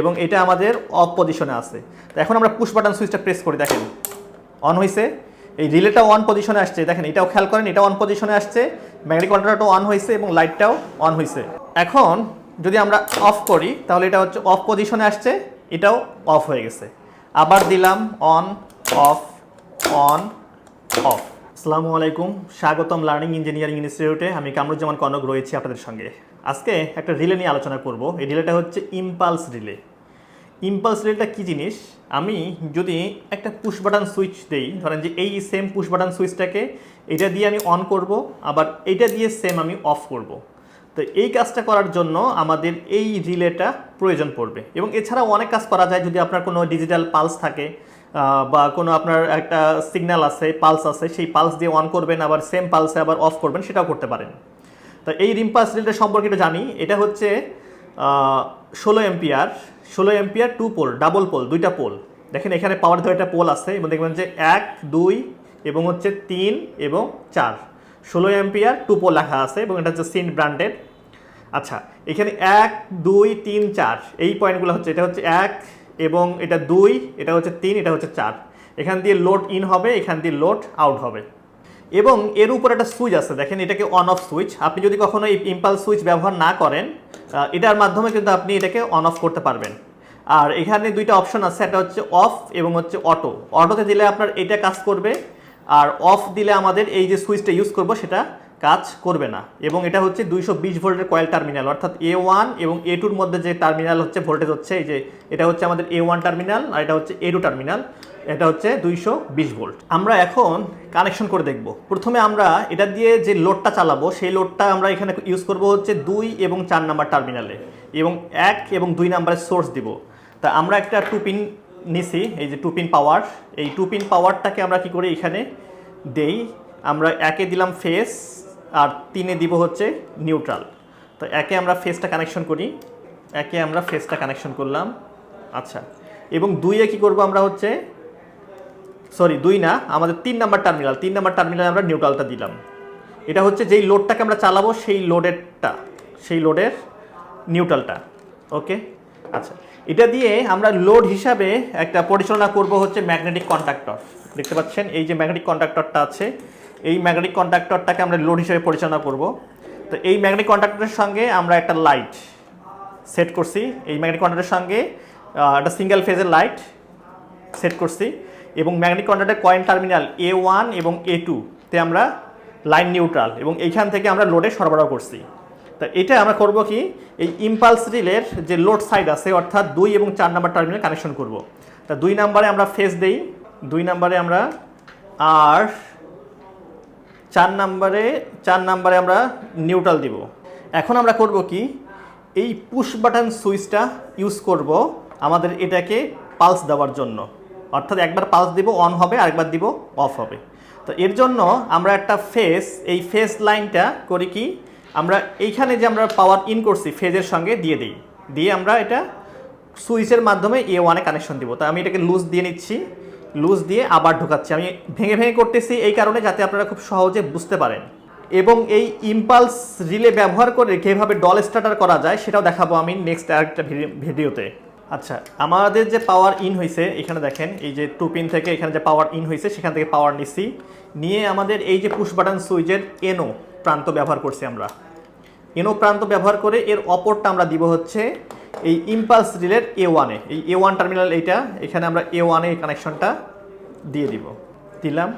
এবং এটা আমাদের অফ পজিশনে আছে। তো এখন আমরা পুশ বাটন সুইচটা প্রেস করি, দেখেন। অন হয়েছে এই রিলেটাও অন পজিশনে আসছে। দেখেন, এটাও খেয়াল করেন এটা অন পজিশনে আসছে। ম্যাগনেটিক কন্ট্রোলটাও অন হয়েছে এবং লাইটটাও অন হয়েছে এখন যদি আমরা অফ করি, তাহলে এটা হচ্ছে অফ পজিশনে আসছে, এটাও অফ হয়ে গেছে। আবার দিলাম অন অফ অন অফ আসসালামু আলাইকুম। স্বাগতম লার্নিং ইঞ্জিনিয়ারিং ইনস্টিটিউটে আমি কামরুজ্জামান কনক রয়েছি আপনাদের সঙ্গে। আজকে একটা রিলে নিয়ে আলোচনা করব। এই রিলেটা হচ্ছে ইম্পালস রিলে। ইম্পালস রিলেটা কী জিনিস? আমি যদি একটা পুশ বাটন সুইচ দেই, ধরেন যে এই সেম পুশ বাটন সুইচটাকে এটা দিয়ে আমি অন করব, আবার এইটা দিয়ে সেম আমি অফ করব। তো এই কাজটা করার জন্য আমাদের এই রিলেটা প্রয়োজন পড়বে। এবং এছাড়াও অনেক কাজ করা যায় যদি আপনার কোনো ডিজিটাল পালস থাকে। বা কোনো আপনার একটা সিগন্যাল আছে পালস আছে, সেই পালস দিয়ে অন করবেন, আবার সেম পালসে আবার অফ করবেন, সেটাও করতে পারেন। তো এই রিম্পাস রিলটা সম্পর্কে একটু জানি, এটা হচ্ছে ষোলো এম্পিয়ার ষোলো ampere two pole double pole দুইটা পোল দেখেন এখানে পাওয়ার ধরে একটা পোল আছে, এবং দেখবেন যে এক, দুই, এবং হচ্ছে তিন, এবং চার। ষোলো এম্পিয়ার টু পোল লেখা আছে, এবং এটা হচ্ছে সিন্ট ব্র্যান্ডেড আচ্ছা এখানে এক, দুই, তিন, চার, এই পয়েন্টগুলো হচ্ছে, এটা হচ্ছে এক এবং এটা দুই, এটা হচ্ছে তিন, এটা হচ্ছে চার। এখান দিয়ে লোড ইন হবে, এখান দিয়ে লোড আউট হবে। এবং এর উপর একটা সুইচ আছে, দেখেন এটাকে অন অফ সুইচ আপনি যদি কখনো এই ইম্পালস সুইচ ব্যবহার না করেন এটার মাধ্যমে কিন্তু আপনি এটাকে অন অফ করতে পারবেন। আর এখানে দুইটা অপশন আছে, একটা হচ্ছে অফ এবং হচ্ছে অটো অটোতে দিলে আপনার এটা কাজ করবে, আর অফ দিলে আমাদের এই যে সুইচটা ইউজ করব, সেটা কাজ করবে না। এবং এটা হচ্ছে দুইশো বিশ ভোল্টের কয়েল টার্মিনাল। অর্থাৎ এ ওয়ান এবং এ টুর মধ্যে যে টার্মিনাল হচ্ছে, ভোল্টেজ হচ্ছে, এই যে এটা হচ্ছে আমাদের এ ওয়ান টার্মিনাল আর এটা হচ্ছে এ টু টার্মিনাল। এটা হচ্ছে দুইশো বিশ ভোল্ট। আমরা এখন কানেকশন করে দেখব। প্রথমে আমরা এটা দিয়ে যে লোডটা চালাবো, সেই লোডটা আমরা এখানে ইউজ করব হচ্ছে দুই এবং চার নাম্বার টার্মিনালে। এবং এক এবং দুই নাম্বারের সোর্স দিব। তা আমরা একটা টু পিন নিছি, এই যে টু পিন পাওয়ার। এই টু পিন পাওয়ারটাকে আমরা কি করি এখানে দেই। আমরা একে দিলাম ফেস আর তিনে দিব হচ্ছে নিউট্রাল তো একে আমরা ফেসটা কানেকশন করি। একে আমরা ফেসটা কানেকশন করলাম। আচ্ছা এবং দুইয়ে কি করব আমরা হচ্ছে? সরি দুই না, আমাদের তিন নাম্বার টার্মিনাল তিন নাম্বার টার্মিনালে আমরা নিউট্রালটা দিলাম। এটা হচ্ছে যেই লোডটাকে আমরা চালাবো, সেই লোডেরটা সেই লোডের নিউট্রালটা ওকে আচ্ছা এটা দিয়ে আমরা লোড হিসাবে একটা পরিচালনা করব হচ্ছে ম্যাগনেটিক কন্ডাক্টর দেখতে পাচ্ছেন? এই যে ম্যাগনেটিক কন্ডাক্টরটা আছে এই ম্যাগনেটিক কন্ডাক্টরটাকে আমরা লোড হিসেবে পরিচালনা করব। তো এই ম্যাগনেটিক কন্ডাক্টরের সঙ্গে আমরা একটা লাইট সেট করছি। এই ম্যাগনেটিক কন্ডাক্টরের সঙ্গে একটা সিঙ্গেল ফেজের লাইট সেট করছি এবং ম্যাগনেটিক কন্ডাক্টের কয়েন টার্মিনাল এ ওয়ান এবং এ তে আমরা লাইন নিউট্রাল এবং এইখান থেকে আমরা লোডে সরবরাহ করছি। তা এটা আমরা করব কি? এই ইম্পালস রিলের যে লোড সাইড আছে, অর্থাৎ দুই এবং চার নাম্বার টার্মিনাল কানেকশন করব। তা দুই নাম্বারে আমরা ফেস দেই, দুই নাম্বারে আমরা আর চার নাম্বারে চার নাম্বারে আমরা নিউট্রাল দিব। এখন আমরা করব কি? এই পুশ বাটন সুইচটা ইউজ করব আমাদের এটাকে পালস দেওয়ার জন্য। অর্থাৎ একবার পালস দিব অন হবে, আরেকবার দিব অফ হবে। তো এর জন্য আমরা একটা ফেস এই ফেস লাইনটা করি কি? আমরা এইখানে যে আমরা পাওয়ার ইন করছি ফেজের সঙ্গে দিয়ে দিই। দিয়ে আমরা এটা সুইচের মাধ্যমে এ ওয়ানে কানেকশন দিব। তা আমি এটাকে লুজ দিয়ে নিচ্ছি। লুজ দিয়ে আবার ঢোকাচ্ছি। আমি ভেঙে ভেঙে করতেছি এই কারণে যাতে আপনারা খুব সহজে বুঝতে পারেন। এবং এই ইম্পালস রিলে ব্যবহার করে কীভাবে ডল স্টার্টার করা যায়, সেটাও দেখাবো আমি নেক্সট আরেকটা ভিডি- ভিডিওতে। আচ্ছা আমাদের যে পাওয়ার ইন হয়েছে এখানে দেখেন, এই যে টু পিন থেকে এখানে যে পাওয়ার ইন হয়েছে সেখান থেকে পাওয়ার নিচ্ছি নিয়ে আমাদের এই যে পুশ বাটন সুইচের এনো প্রান্ত ব্যবহার করছি আমরা। এনো প্রান্ত ব্যবহার করে এর অপরটা আমরা দিব হচ্ছে এই ইম্পালস রিলের এ। ওয়ানে এই এ ওয়ান টার্মিনাল এইটা, এখানে আমরা এ ওয়ানে এই কানেকশনটা দিয়ে দিব। দিলাম।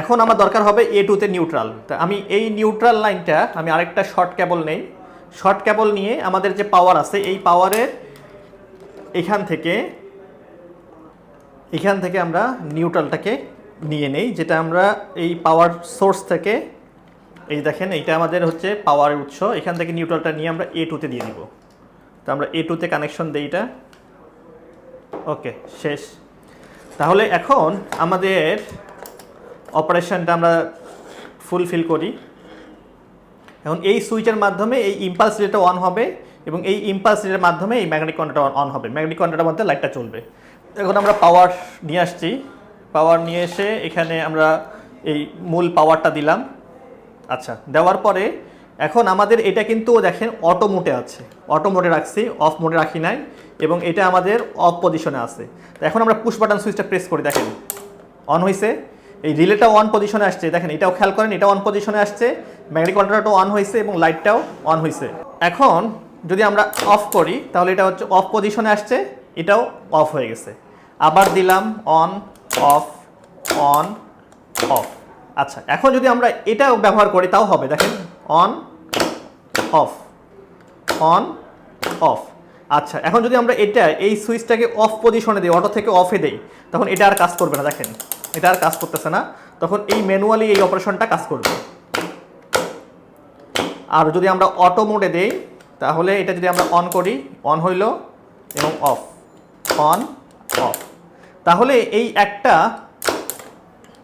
এখন আমার দরকার হবে এ টুতে নিউট্রাল তা আমি এই নিউট্রাল লাইনটা আমি আরেকটা শর্ট ক্যাবল নেই। শর্ট ক্যাবল নিয়ে আমাদের যে পাওয়ার আছে, এই পাওয়ারের এখান থেকে এখান থেকে আমরা নিউট্রালটাকে নিয়ে নেই, যেটা আমরা এই পাওয়ার সোর্স থেকে, এই দেখেন, এইটা আমাদের হচ্ছে পাওয়ারের উৎস। এখান থেকে নিউট্রালটা নিয়ে আমরা এ টুতে দিয়ে দিব। তো আমরা এ টুতে কানেকশন দিই এটা। ওকে শেষ। তাহলে এখন আমাদের অপারেশনটা আমরা ফুলফিল করি। এখন এই সুইচের মাধ্যমে এই ইম্পালস রিলেটা অন হবে এবং এই ইম্পালস রেটের মাধ্যমে এই ম্যাগনেটিক কন্ট্রাক্টর অন হবে। ম্যাগনেটিক কন্ট্রাক্টরের মধ্যে লাইটটা চলবে। এখন আমরা পাওয়ার নিয়ে আসছি। পাওয়ার নিয়ে এসে এখানে আমরা এই মূল পাওয়ারটা দিলাম। আচ্ছা দেওয়ার পরে এখন আমাদের এটা কিন্তু দেখেন অটো মোডে আছে। অটো মোডে রাখছি, অফ মোডে রাখি নাই এবং এটা আমাদের অফ পজিশনে আছে। তো এখন আমরা পুশ বাটন সুইচটা প্রেস করি, দেখেন। অন হয়েছে এই রিলেটাও অন পজিশনে আসছে। দেখেন, এটাও খেয়াল করেন, এটা অন পজিশনে আসছে ম্যাগনেটিক কন্ট্রোলটাও অন হয়েছে এবং লাইটটাও অন হয়েছে এখন যদি আমরা অফ করি, তাহলে এটা হচ্ছে অফ পজিশনে আসছে, এটাও অফ হয়ে গেছে। আবার দিলাম অন অফ অন অফ আচ্ছা এখন যদি আমরা এটাও ব্যবহার করি, তাও হবে। দেখেন অন অফ অন, অফ। আচ্ছা এখন যদি আমরা এটা, এই সুইচটাকে অফ পজিশনে দিই, অটো থেকে অফে দেই, তখন এটা আর কাজ করবে না, দেখেন। এটা আর কাজ করতেছে না। তখন এই ম্যানুয়ালি এই অপারেশনটা কাজ করবে। আর যদি আমরা অটো মোডে দেই, তাহলে এটা যদি আমরা অন করি, অন হইল এবং অফ। On, of. তাহলে এই একটা,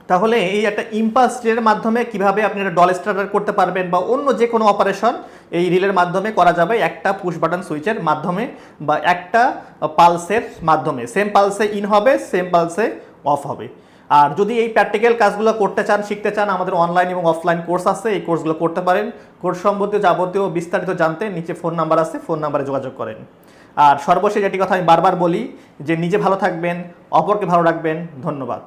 তাহলে এই একটা ইম্পালস রিলের মাধ্যমে কীভাবে আপনি একটা ডল স্টার্টার করতে পারবেন বা অন্য যে কোনো অপারেশন এই রিলের মাধ্যমে করা যাবে একটা পুশ বাটন সুইচের মাধ্যমে বা একটা পালসের মাধ্যমে। সেম পালসে ইন হবে সেম পালসে অফ হবে। আর যদি এই প্র্যাকটিক্যাল কাজগুলো করতে চান, শিখতে চান, আমাদের অনলাইন এবং অফলাইন কোর্স আছে, এই কোর্সগুলো করতে পারেন। কোর্স সম্বন্ধীয় যাবতীয় বিস্তারিত জানতে নিচে ফোন নাম্বার আছে ফোন নাম্বারে যোগাযোগ করেন। আর সর্বশেষ যেটি কথা আমি বারবার বলি, যে নিজে ভালো থাকবেন, অপরকে ভালো রাখবেন, ধন্যবাদ।